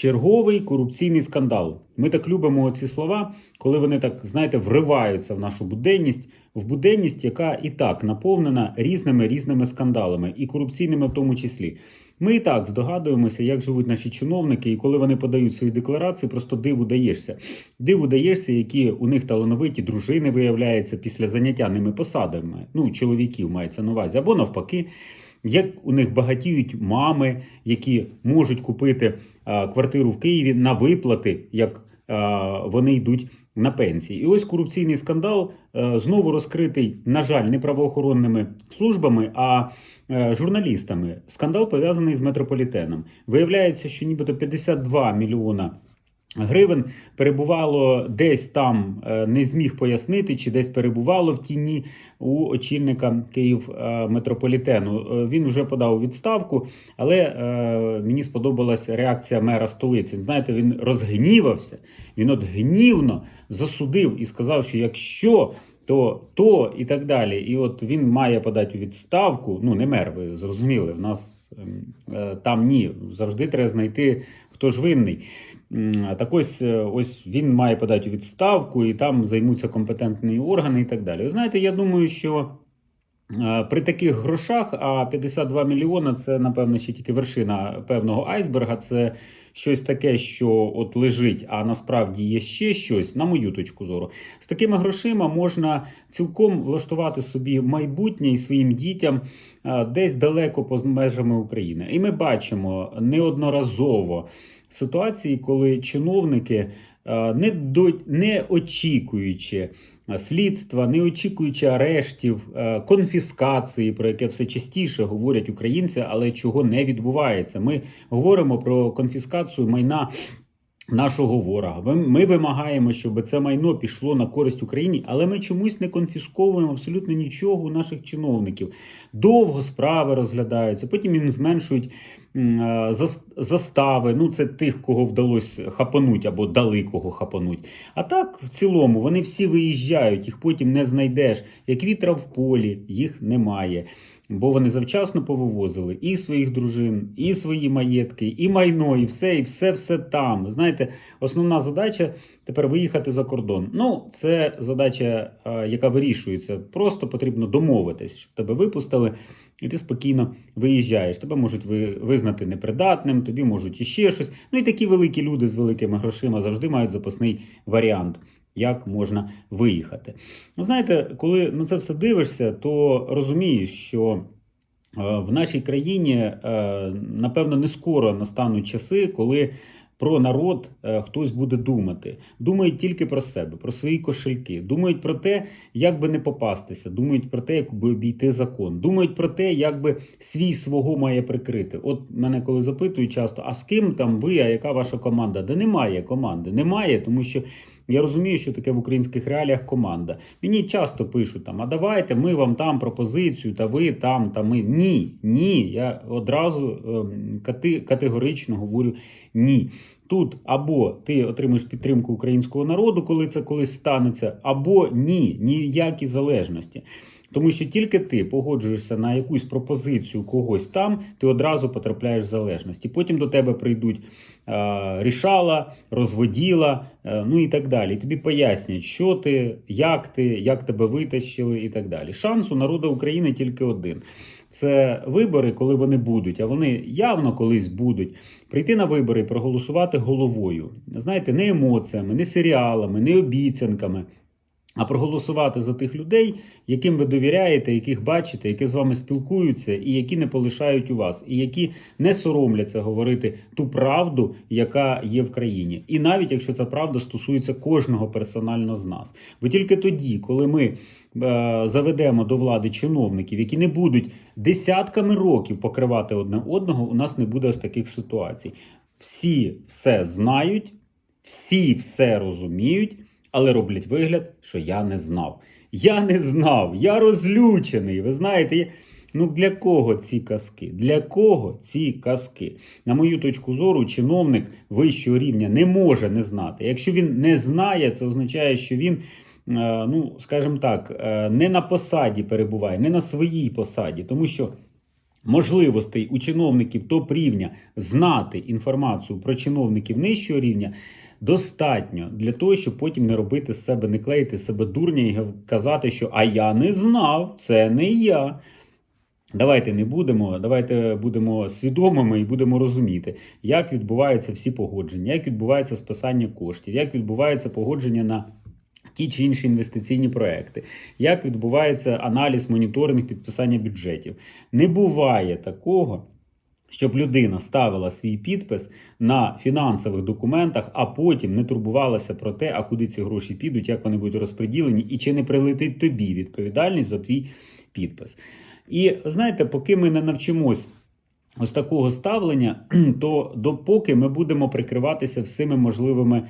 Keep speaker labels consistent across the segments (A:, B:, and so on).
A: Черговий корупційний скандал. Ми так любимо ці слова, коли вони так, знаєте, вриваються в нашу буденність, в буденність, яка і так наповнена різними різними скандалами, і корупційними в тому числі. Ми і так здогадуємося, як живуть наші чиновники, і коли вони подають свої декларації, просто диву даєшся. Диву даєшся, які у них талановиті дружини виявляються після заняття ними посадами. Ну, чоловіків мається на увазі, або навпаки. Як у них багатіють мами, які можуть купити квартиру в Києві на виплати, як вони йдуть на пенсії. І ось корупційний скандал е, знову розкритий, на жаль, не правоохоронними службами, а е, журналістами. Скандал пов'язаний з метрополітеном. Виявляється, що нібито 52 мільйона. Гривень перебувало десь там, е, не зміг пояснити, чи десь перебувало в тіні у очільника Київ е, метрополітену. Е, Він вже подав відставку, але мені сподобалася реакція мера столиці. Знаєте, він розгнівався. Він от гнівно засудив і сказав, що якщо то то і так далі. І от він має подати відставку. Ну, не мер, ви зрозуміли. В нас ем, е, там ні. Завжди треба знайти, хто ж винний. Так ось, е, ось він має подати у відставку, і там займуться компетентні органи і так далі. Ви знаєте, я думаю, що при таких грошах, а 52 мільйона це, напевно, ще тільки вершина певного айсберга. Це щось таке, що от лежить, а насправді є ще щось, на мою точку зору. З такими грошима можна цілком влаштувати собі майбутнє і своїм дітям е, десь далеко поза межами України. І ми бачимо неодноразово ситуації, коли чиновники, е, не, до, не очікуючи е, слідства, не очікуючи арештів, е, конфіскації, про яке все частіше говорять українці, але чого не відбувається. Ми говоримо про конфіскацію майна. Нашого ворога. Ми вимагаємо, щоб це майно пішло на користь Україні, але ми чомусь не конфісковуємо абсолютно нічого у наших чиновників. Довго справи розглядаються, потім їм зменшують е, зас- застави. Ну, це тих, кого вдалося хапануть або дали кого хапануть. А так, в цілому, вони всі виїжджають, їх потім не знайдеш. Як вітра в полі, їх немає. Бо вони завчасно повивозили і своїх дружин, і свої маєтки, і майно, і все, і все, все там. Знаєте, основна задача тепер виїхати за кордон. Ну, це задача, е, яка вирішується. Просто потрібно домовитись, щоб тебе випустили, і ти спокійно виїжджаєш. Тебе можуть ви- визнати непридатним, тобі можуть іще щось. Ну і такі великі люди з великими грошима завжди мають запасний варіант. Як можна виїхати? Ну, знаєте, коли на це все дивишся, то розумієш, що е, в нашій країні, е, напевно, не скоро настануть часи, коли про народ е, хтось буде думати. Думають тільки про себе, про свої кошельки, думають про те, як би не попастися, думають про те, як би обійти закон, думають про те, як би свій свого має прикрити. От мене коли запитують часто, а з ким там ви, а яка ваша команда? Да немає команди, немає, тому що. Я розумію, що таке в українських реаліях команда. Мені часто пишуть там: а давайте ми вам там пропозицію, та ви там, та ми. Ні, ні. Я одразу е, категорично говорю ні. Тут або ти отримаєш підтримку українського народу, коли це колись станеться, або ні, ніякі залежності. Тому що тільки ти погоджуєшся на якусь пропозицію когось там, ти одразу потрапляєш в залежність. І потім до тебе прийдуть е, рішала, розводіла, е, ну і так далі. І тобі пояснять, що ти, як ти, як тебе витащили, і так далі. Шанс у народу України тільки один. Це вибори, коли вони будуть, а вони явно колись будуть. Прийти на вибори і проголосувати головою. Знаєте, не емоціями, не серіалами, не обіцянками. А проголосувати за тих людей, яким ви довіряєте, яких бачите, які з вами спілкуються, і які не полишають у вас, і які не соромляться говорити ту правду, яка є в країні. І навіть якщо ця правда стосується кожного персонально з нас. Бо тільки тоді, коли ми е, заведемо до влади чиновників, які не будуть десятками років покривати одне одного, у нас не буде ось таких ситуацій. Всі все знають, всі все розуміють але роблять вигляд, що я не знав. Я не знав, я розлючений. Ви знаєте, ну для кого ці казки? Для кого ці казки? На мою точку зору, чиновник вищого рівня не може не знати. Якщо він не знає, це означає, що він. е, Ну, скажімо так, е, не на посаді перебуває, не на своїй посаді, тому що можливостей у чиновників топ рівня знати інформацію про чиновників нижчого рівня. Достатньо для того, щоб потім не робити з себе, не клеїти з себе дурня і казати, що а я не знав, це не я. Давайте не будемо, давайте будемо свідомими і будемо розуміти, як відбуваються всі погодження, як відбувається списання коштів, як відбувається погодження на ті чи інші інвестиційні проекти, як відбувається аналіз, моніторинг, підписання бюджетів. Не буває такого. Щоб людина ставила свій підпис на фінансових документах, а потім не турбувалася про те, а куди ці гроші підуть, як вони будуть розподілені, і чи не прилетить тобі відповідальність за твій підпис. І знаєте, поки ми не навчимось ось такого ставлення, то допоки ми будемо прикриватися всіми можливими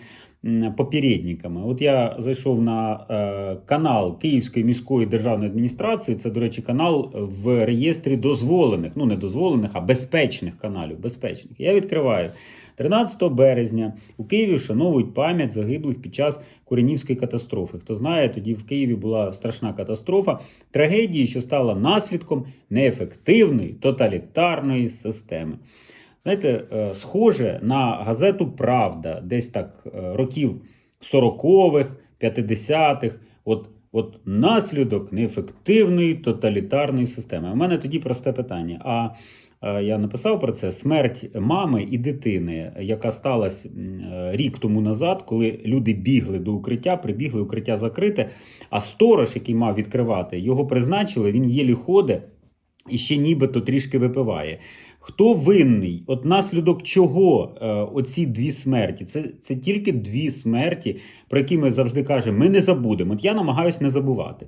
A: попередниками. От я зайшов на е, канал Київської міської державної адміністрації. Це, до речі, канал в реєстрі дозволених, ну не дозволених, а безпечних каналів. Безпечних. Я відкриваю. 13 березня у Києві вшановують пам'ять загиблих під час Куренівської катастрофи. Хто знає, тоді в Києві була страшна катастрофа трагедії, що стала наслідком неефективної тоталітарної системи. Знаєте, е, схоже на газету Правда, десь так е, років 40-х, 50-х. От, от наслідок неефективної тоталітарної системи. У мене тоді просте питання. А е, я написав про це смерть мами і дитини, яка сталася рік тому назад, коли люди бігли до укриття, прибігли, укриття закрите. А сторож, який мав відкривати, його призначили, він єлі ходить і ще нібито трішки випиває. Хто винний? От наслідок чого е, оці дві смерті? Це, це тільки дві смерті, про які ми завжди кажемо, ми не забудемо. От я намагаюся не забувати.